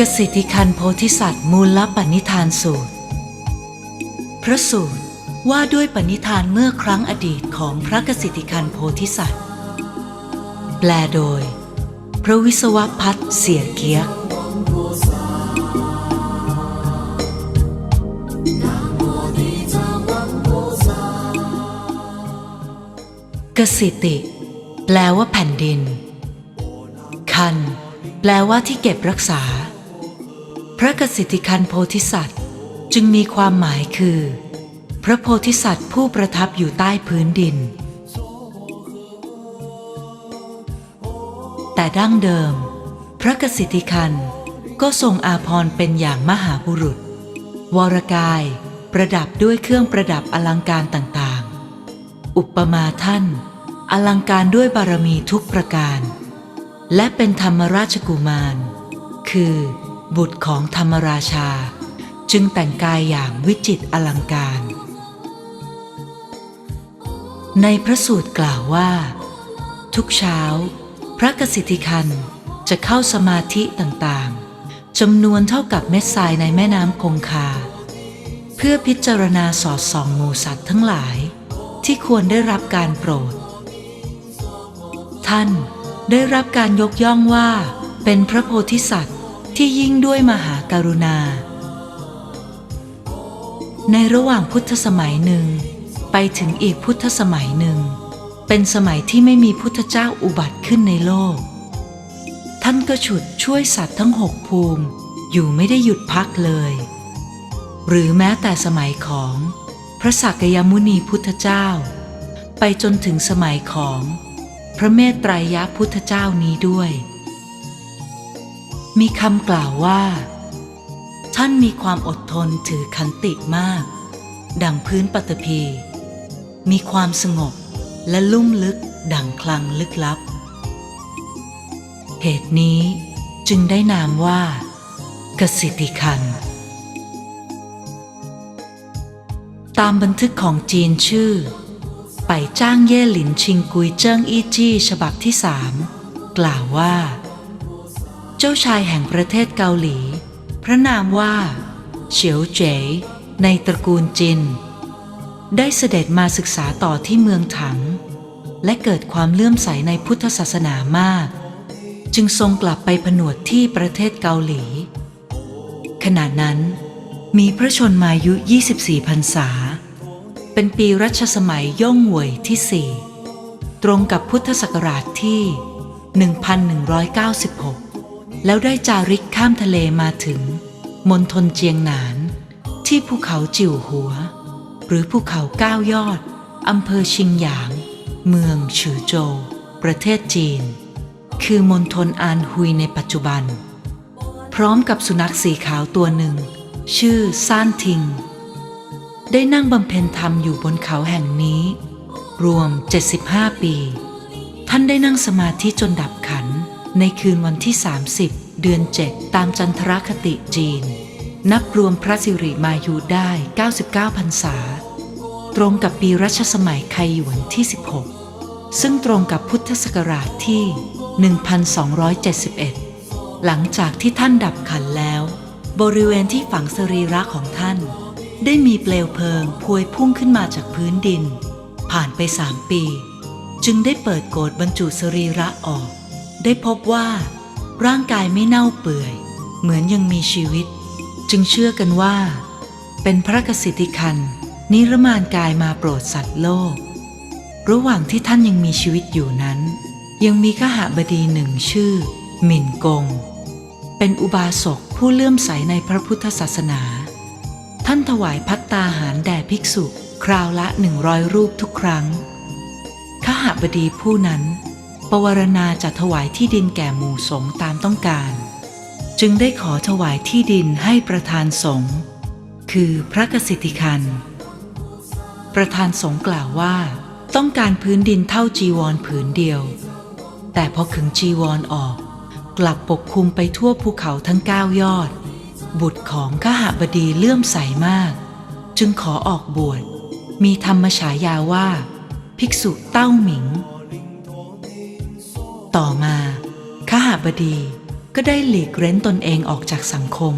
กสิทธิคันโพธิสัตว์มูลปณิธานสูตร พระสูตรว่าด้วยปณิธานเมื่อครั้งอดีตของพระกสิทธิคันโพธิสัตว์ แปลโดย พระวิศวพัฒน์เสียเกียกกสิติ แปลว่าแผ่นดิน คัน แปลว่าที่เก็บรักษา พระกสิทธิคันโพธิสัตว์จึงมีความหมายคือ พระโพธิสัตว์ผู้ประทับอยู่ใต้พื้นดิน แต่ดั้งเดิม พระกสิทธิคันก็ทรงอาพรณ์เป็นอย่างมหาบุรุษ วรกายประดับด้วยเครื่องประดับอลังการต่างๆ อุปมาท่าน อลังการด้วยบารมีทุกประการ และเป็นธรรมราชกุมาร คือ บุตรของธรรมราชา จึงแต่งกายอย่างวิจิตรอลังการ ในพระสูตรกล่าวว่า ทุกเช้า พระกสิทธิคันจะเข้าสมาธิต่างๆจำนวนเท่ากับเม็ดทรายในแม่น้ำคงคา เพื่อพิจารณาสอดส่องหมูสัตว์ทั้งหลาย ที่ควรได้รับการโปรด ท่านได้รับการยกย่องว่าเป็นพระโพธิสัตว์ ที่ยิ่งด้วยมหาการุณา ในระหว่างพุทธสมัยหนึ่ง ไปถึงอีกพุทธสมัยหนึ่ง เป็นสมัยที่ไม่มีพุทธเจ้าอุบัติขึ้นในโลก ท่านก็ฉุดช่วยสัตว์ทั้งหกภูมิอยู่ไม่ได้หยุดพักเลย หรือแม้แต่สมัยของพระสักยมุนีพุทธเจ้า ไปจนถึงสมัยของพระเมตไตรยพุทธเจ้านี้ด้วย มีคำกล่าวว่า ท่านมีความอดทนถือขันติมาก ดังพื้นปัตภีมีความสงบและลุ่มลึกดังคลังลึกลับ เหตุนี้จึงได้นามว่ากสิทิคัน ตามบันทึกของจีนชื่อ ไปจ้างเย่หลินชิงกุยเจิ้งอี้จี้ฉบับที่สามกล่าวว่า เจ้าชายแห่งประเทศเกาหลี พระนามว่าเฉียวเจ๋ในตระกูลจิน ได้เสด็จมาศึกษาต่อที่เมืองถัง และเกิดความเลื่อมใสในพุทธศาสนามาก จึงทรงกลับไปผนวดที่ประเทศเกาหลี ขณะนั้นมีพระชนมายุ 24พรรษา เป็นปีรัชสมัยย่งหวยที่สี่ตรงกับพุทธศักราชที่ 1196 แล้วได้จาริกข้ามทะเลมาถึงมณฑลเจียงหนาน ที่ภูเขาจิ๋วหัว หรือภูเขาเก้ายอดอำเภอชิงหยาง เมืองฉือโจวประเทศจีน คือมณฑลอานฮุยในปัจจุบัน พร้อมกับสุนัขสีขาวตัวหนึ่ง ชื่อซ่านทิง ได้นั่งบำเพ็ญธรรมอยู่บนเขาแห่งนี้ รวม 75 ปี ท่านได้นั่งสมาธิจนดับขัน ในคืนวันที่ 30 เดือน 7 ตามจันทรคติจีน นับรวมพระสิริมายุได้ 99พรรษา ตรงกับปีรัชสมัยไคหยวนที่ 16 ซึ่งตรงกับพุทธศักราชที่ 1271 หลังจากที่ท่านดับขันแล้ว บริเวณที่ฝังสรีระของท่าน ได้มีเปลวเพลิงพวยพุ่งขึ้นมาจากพื้นดิน ผ่านไปสามปี จึงได้เปิดโกดบรรจุสรีระออก ได้พบว่า ร่างกายไม่เน่าเปื่อย เหมือนยังมีชีวิต จึงเชื่อกันว่า เป็นพระกสิทธิคันนิรมานกายมาโปรดสัตว์โลก ระหว่างที่ท่านยังมีชีวิตอยู่นั้น ยังมีขหาบดีหนึ่งชื่อ หมิ่นกง เป็นอุบาสกผู้เลื่อมใสในพระพุทธศาสนา ท่านถวายพัตตาหารแด่ภิกษุ คราวละหนึ่งร้อยรูปทุกครั้งขหาบดีผู้นั้น ปวารณาจะถวายที่ดินแก่หมู่สงฆ์ตามต้องการ จึงได้ขอถวายที่ดินให้ประธานสงฆ์คือพระกสิทธิคัน ประธานสงฆ์กล่าวว่า ต้องการพื้นดินเท่าจีวรผืนเดียว แต่พอขึงจีวรออกกลับปกคลุมไปทั่วภูเขาทั้งเก้ายอด บุตรของขหบดีเลื่อมใสมาก จึงขอออกบวชมีธรรมฉายาว่า ภิกษุเต้าหมิง ต่อมาขหบดีก็ได้หลีกเร้นตนเองออกจากสังคม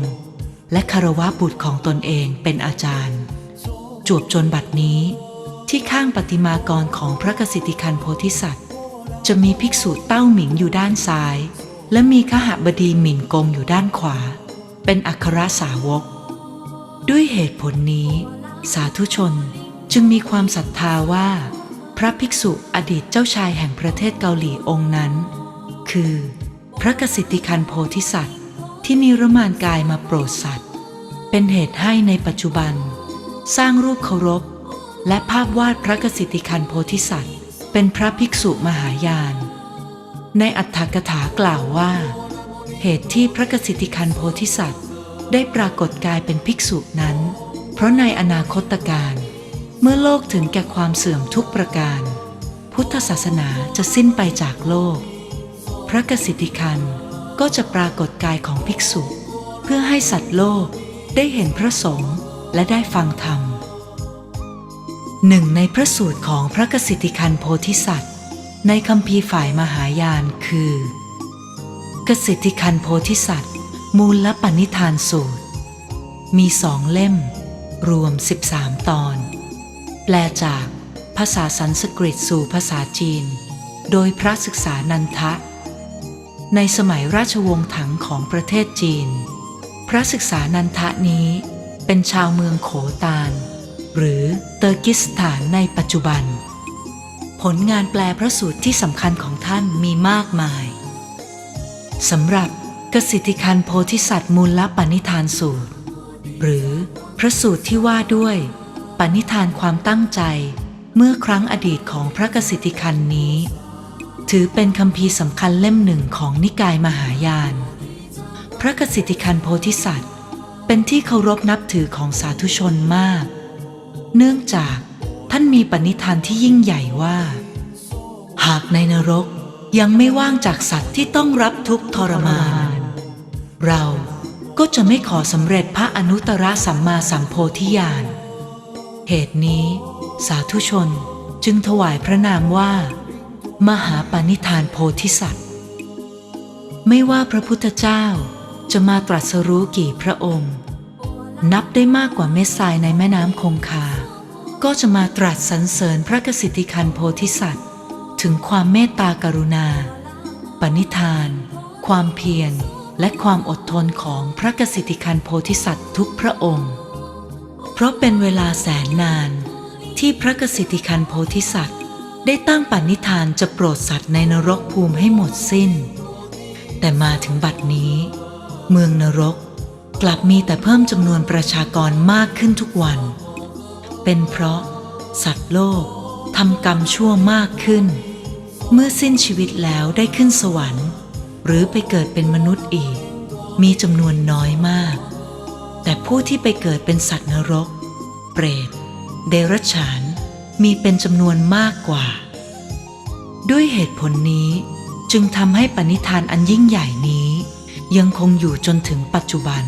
และคารวะบุตรของตนเองเป็นอาจารย์ จวบจนบัดนี้ที่ข้างปฏิมากรของพระกสิทธิคันโพธิสัตว์ จะมีภิกษุเต้าหมิงอยู่ด้านซ้าย และมีขหบดีหมิ่นกงอยู่ด้านขวา เป็นอัครสาวก ด้วยเหตุผลนี้ สาธุชนจึงมีความศรัทธาว่า พระภิกษุอดีตเจ้าชายแห่งประเทศเกาหลีองค์นั้น คือ พระกสิทธิคันโพธิสัตว์ ที่นิรมานกายมาโปรดสัตว์ เป็นเหตุให้ในปัจจุบัน สร้างรูปเคารพ และภาพวาดพระกสิทธิคันโพธิสัตว์ เป็นพระภิกษุมหายาน ในอัตถกถากล่าวว่า เหตุที่พระกสิทธิคันโพธิสัตว์ ได้ปรากฏกายเป็นภิกษุนั้น เพราะในอนาคตการ เมื่อโลกถึงแก่ความเสื่อมทุกประการ พุทธศาสนาจะสิ้นไปจากโลก พระกสิทธิคันก็จะปรากฏกายของภิกษุ เพื่อให้สัตว์โลกได้เห็นพระสงฆ์และได้ฟังธรรมหนึ่งในพระสูตรของพระกสิทธิคันโพธิสัตว์ ในคำพีร์ฝ่ายมหายานคือ กสิทธิคันโพธิสัตว์ มูลและปณิธานสูตร มีสองเล่ม รวม 13 ตอน แปลจากภาษาสันสกฤตสู่ภาษาจีน โดยพระศึกษานันทะ ในสมัยราชวงศ์ถังของประเทศจีน พระศึกษานันทะนี้เป็นชาวเมืองโขตานหรือเตอร์กิสถานในปัจจุบัน ผลงานแปลพระสูตรที่สำคัญของท่านมีมากมายสำหรับกสิทธิคันโพธิสัตว์มูลละปณิธานสูตร หรือพระสูตรที่ว่าด้วย ปณิธานความตั้งใจ เมื่อครั้งอดีตของพระกสิทธิคันนี้ ถือเป็นคำพีสำคัญเล่มหนึ่งของนิกายมหายาน พระกสิทธิคันโพธิสัตว์ เป็นที่เคารพนับถือของสาธุชนมาก เนื่องจากท่านมีปณิธานที่ยิ่งใหญ่ว่า หากในนรกยังไม่ว่างจากสัตว์ที่ต้องรับทุกข์ทรมาน เราก็จะไม่ขอสำเร็จพระอนุตตรสัมมาสัมโพธิญาณ เหตุนี้สาธุชนจึงถวายพระนามว่า มหาปณิธานโพธิสัตว์ ไม่ว่าพระพุทธเจ้าจะมาตรัสรู้กี่พระองค์ นับได้มากกว่าเม็ดทรายในแม่น้ำคงคา ก็จะมาตรัสสรรเสริญพระกสิทธิคันโพธิสัตว์ ถึงความเมตตากรุณา ปณิธาน ความเพียรและความอดทนของพระกสิทธิคันโพธิสัตว์ทุกพระองค์ เพราะเป็นเวลาแสนนาน ที่พระกสิทธิคันโพธิสัตว์ ได้ตั้งปณิธานจะโปรดสัตว์ในนรกภูมิให้หมดสิ้น แต่มาถึงบัดนี้ เมืองนรกกลับมีแต่เพิ่มจำนวนประชากรมากขึ้นทุกวัน เป็นเพราะ สัตว์โลกทำกรรมชั่วมากขึ้น เมื่อสิ้นชีวิตแล้วได้ขึ้นสวรรค์ หรือไปเกิดเป็นมนุษย์อีก มีจำนวนน้อยมาก แต่ผู้ที่ไปเกิดเป็นสัตว์นรก เปรต เดรัจฉาน มีเป็นจำนวนมากกว่า ด้วยเหตุผลนี้จึงทำให้ปณิธานอันยิ่งใหญ่นี้ ยังคงอยู่จนถึงปัจจุบัน